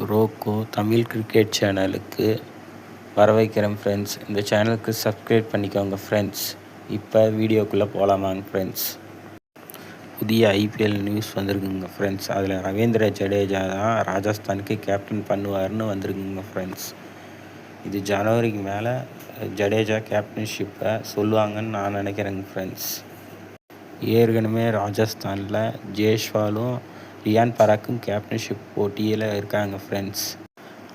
Rocco Tamil cricket சேனலுக்கு வர வைக்கிறேன் ஃப்ரெண்ட்ஸ் இந்த சேனலுக்கு சப்ஸ்கிரைப் பண்ணிக்கோங்க ஃப்ரெண்ட்ஸ் இப்போ வீடியோக்குள்ளே போகலாமாங்க ஃப்ரெண்ட்ஸ் புதிய ஐபிஎல் நியூஸ் வந்திருக்குங்க ஃப்ரெண்ட்ஸ் அதில் ரவீந்திர ஜடேஜா தான் ராஜஸ்தானுக்கு கேப்டன் பண்ணுவார்னு வந்திருக்குங்க ஃப்ரெண்ட்ஸ் இது ஜனவரிக்கு மேலே ஜடேஜா கேப்டன்ஷிப்பை சொல்லுவாங்கன்னு நான் நினைக்கிறேங்க ஃப்ரெண்ட்ஸ் ஏற்கனவே ராஜஸ்தானில் ஜேஷ்வாலும் ரியான் பராக்கும் கேப்டன்ஷிப் போட்டியில் இருக்காங்க ஃப்ரெண்ட்ஸ்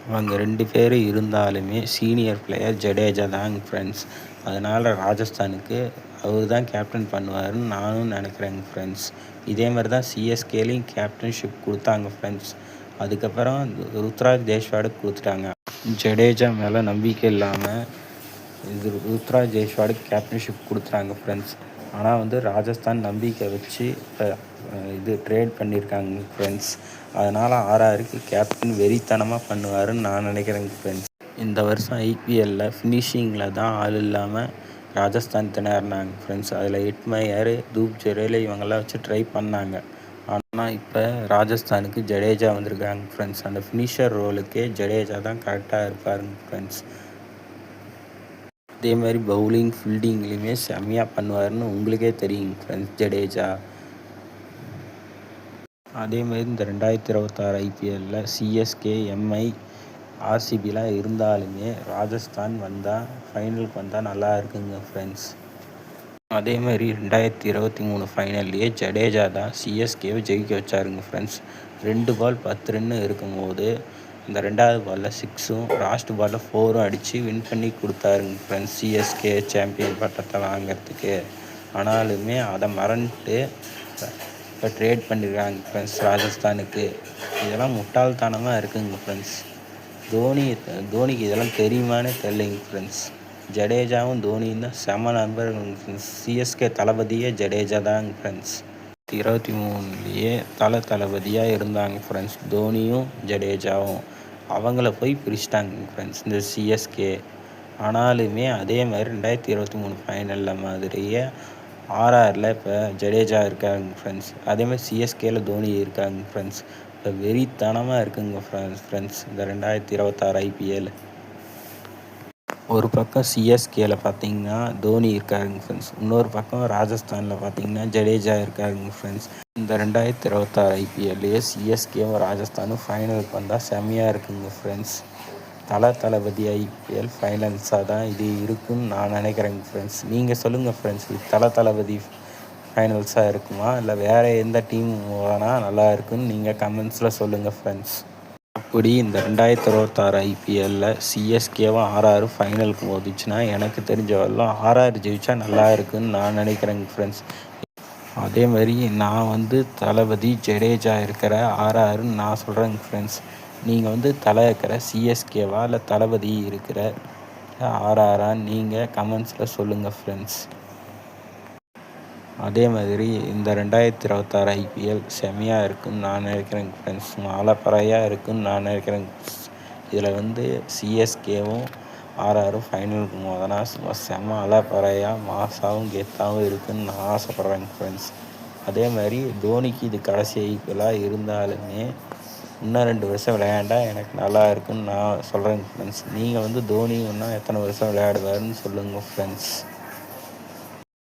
அவங்க ரெண்டு பேர் இருந்தாலுமே சீனியர் பிளேயர் ஜடேஜா தாங்க ஃப்ரெண்ட்ஸ் அதனால் ராஜஸ்தானுக்கு அவர் தான் கேப்டன் பண்ணுவார்னு நானும் நினைக்கிறேங்க ஃப்ரெண்ட்ஸ் இதே மாதிரி தான் சிஎஸ்கேலையும் கேப்டன்ஷிப் கொடுத்தாங்க ஃப்ரெண்ட்ஸ் அதுக்கப்புறம் ருத்ராஜ் தேஷ்வாடு கொடுத்துட்டாங்க. ஜடேஜா மேலே நம்பிக்கை இல்லாமல் இது ருத்ராஜ் தேஷ்வாடு கேப்டன்ஷிப் கொடுத்துட்டாங்க ஃப்ரெண்ட்ஸ் ஆனால் வந்து ராஜஸ்தான் நம்பிக்கை வச்சு இப்போ இது ட்ரேட் பண்ணியிருக்காங்க ஃப்ரெண்ட்ஸ் அதனால் ஆர்ஆருக்கு கேப்டன் வெறித்தனமாக பண்ணுவாருன்னு நான் நினைக்கிறேங்க ஃப்ரெண்ட்ஸ் இந்த வருஷம் ஐபிஎல்லில் ஃபினிஷிங்கில் தான் ஆள் இல்லாமல் ராஜஸ்தான் திணறினாங்க ஃப்ரெண்ட்ஸ் அதில் எட்மயர் தூப் ஜெரேல இவங்கெல்லாம் வச்சு ட்ரை பண்ணாங்க. ஆனால் இப்போ ராஜஸ்தானுக்கு ஜடேஜா வந்திருக்காங்க ஃப்ரெண்ட்ஸ் அந்த ஃபினிஷர் ரோலுக்கே ஜடேஜா தான் கரெக்டாக இருப்பாருங்க ஃப்ரெண்ட்ஸ் அதே மாதிரி பவுலிங் ஃபீல்டிங்லேயுமே செம்மையாக பண்ணுவார்னு உங்களுக்கே தெரியும் ஃப்ரெண்ட்ஸ் ஜடேஜா. அதே மாதிரி இந்த ரெண்டாயிரத்தி இருபத்தாறு ஐபிஎல்லில் சிஎஸ்கே எம்ஐ ஆர்சிபிலாம் இருந்தாலுமே ராஜஸ்தான் வந்தால் ஃபைனலுக்கு வந்தால் நல்லா இருக்குங்க ஃப்ரெண்ட்ஸ் அதே மாதிரி ரெண்டாயிரத்தி இருபத்தி மூணு ஃபைனல்லையே ஜடேஜா தான் சிஎஸ்கேவை ஜெயிக்க வச்சாருங்க ஃப்ரெண்ட்ஸ் ரெண்டு பால் பத்து ரன்னு இருக்கும்போது இந்த ரெண்டாவது பாலில் சிக்ஸும் லாஸ்ட் பாலில் ஃபோரும் அடித்து வின் பண்ணி கொடுத்தாருங்க ஃப்ரெண்ட்ஸ் சிஎஸ்கே சாம்பியன் பட்டத்தை வாங்கிறதுக்கு. ஆனாலுமே அதை மறந்துட்டு இப்போ ட்ரேட் பண்ணியிருக்காங்க ஃப்ரெண்ட்ஸ் ராஜஸ்தானுக்கு. இதெல்லாம் முட்டாள்தனமாக இருக்குங்க ஃப்ரெண்ட்ஸ் தோனி தோனிக்கு இதெல்லாம் தெரியுமானே தெரியலைங்க ஃப்ரெண்ட்ஸ் ஜடேஜாவும் தோனியும் தான் செம நண்பர்கள் ஃப்ரெண்ட்ஸ் சிஎஸ்கே தளபதியே ஜடேஜா தாங்க ஃப்ரெண்ட்ஸ் இருபத்தி மூணுலேயே தலை தளபதியாக இருந்தாங்க ஃப்ரெண்ட்ஸ் தோனியும் ஜடேஜாவும். அவங்கள போய் பிரிச்சிட்டாங்க ஃப்ரெண்ட்ஸ் இந்த சிஎஸ்கே ஆனாலுமே அதே மாதிரி ரெண்டாயிரத்தி இருபத்தி மூணு ஃபைனலில் மாதிரியே ஆர்ஆரில் இப்போ ஜடேஜா இருக்காங்க ஃப்ரெண்ட்ஸ் அதேமாதிரி சிஎஸ்கேல தோனி இருக்காங்க ஃப்ரெண்ட்ஸ் இப்போ வெறித்தனமாக இருக்குங்க ஃப்ரெண்ட்ஸ் ஃப்ரெண்ட்ஸ் இந்த ரெண்டாயிரத்தி இருபத்தாறு ஐபிஎல் ஒரு பக்கம் சிஎஸ்கேல பார்த்தீங்கன்னா தோனி இருக்காருங்க ஃப்ரெண்ட்ஸ் இன்னொரு பக்கம் ராஜஸ்தானில் பார்த்தீங்கன்னா ஜடேஜா இருக்காருங்க ஃப்ரெண்ட்ஸ் இந்த ரெண்டாயிரத்தி இருபத்தாறு ஐபிஎல்லையே சிஎஸ்கேவும் ராஜஸ்தானும் ஃபைனலுக்கு வந்தால் செம்மையாக இருக்குங்க ஃப்ரெண்ட்ஸ் தல தளபதி ஐபிஎல் ஃபைனல்ஸாக தான் இது இருக்குன்னு நான் நினைக்கிறேங்க ஃப்ரெண்ட்ஸ் நீங்கள் சொல்லுங்கள் ஃப்ரெண்ட்ஸ் இது தல தளபதி ஃபைனல்ஸாக இருக்குமா? இல்லை வேறு எந்த டீம் வேணால் நல்லா இருக்குன்னு நீங்கள் கமெண்ட்ஸில் சொல்லுங்கள் ஃப்ரெண்ட்ஸ் அப்படி இந்த ரெண்டாயிரத்தி இருபத்தாறு ஐபிஎல்லில் சிஎஸ்கேவும் ஆர்ஆர் ஃபைனலுக்கு போதுச்சுன்னா எனக்கு தெரிஞ்ச வரலாம் ஆர்ஆர் ஜெயிச்சா நல்லா இருக்குன்னு நான் நினைக்கிறேங்க ஃப்ரெண்ட்ஸ் அதே மாதிரி நான் வந்து தளபதி ஜடேஜா இருக்கிற ஆர்ஆர்னு நான் சொல்கிறேங்க ஃப்ரெண்ட்ஸ் நீங்கள் வந்து தலை இருக்கிற சிஎஸ்கேவா இல்லை தளபதி இருக்கிற ஆர்ஆரா நீங்கள் கமெண்ட்ஸில் சொல்லுங்கள் ஃப்ரெண்ட்ஸ் அதே மாதிரி இந்த ரெண்டாயிரத்தி இருபத்தாறு ஐபிஎல் செம்மையாக இருக்குன்னு நான் நினைக்கிறேங்க ஃப்ரெண்ட்ஸ் ஆலப்பறையாக இருக்குன்னு நான் நினைக்கிறேங்க இதில் வந்து சிஎஸ்கேவும் ஆர்ஆரும் ஃபைனலுக்கு மோதனா சும்மா செம்ம அலப்பறையாக மாசாவும் கெத்தாகவும் இருக்குன்னு நான் ஆசைப்பட்றேங்க ஃப்ரெண்ட்ஸ் அதே மாதிரி தோனிக்கு இது கடைசி ஐபிஎல்லாக இருந்தாலுமே இன்னும் ரெண்டு வருஷம் விளையாண்டா எனக்கு நல்லா இருக்குன்னு நான் சொல்கிறேங்க ஃப்ரெண்ட்ஸ் நீங்கள் வந்து தோனி இன்னும் எத்தனை வருஷம் விளையாடுவாருன்னு சொல்லுங்கள் ஃப்ரெண்ட்ஸ்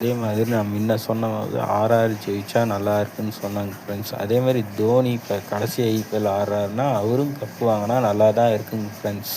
அதே மாதிரி நான் முன்ன சொன்ன போது ஆர்ஆர் ஜெயிச்சா நல்லா இருக்குன்னு சொன்னாங்க ஃப்ரெண்ட்ஸ் அதே மாதிரி தோனி இப்போ கடைசி ஐபிஎல் ஆடுறாருன்னா அவரும் கப்பு வாங்கினா நல்லா தான் இருக்குங்க ஃப்ரெண்ட்ஸ்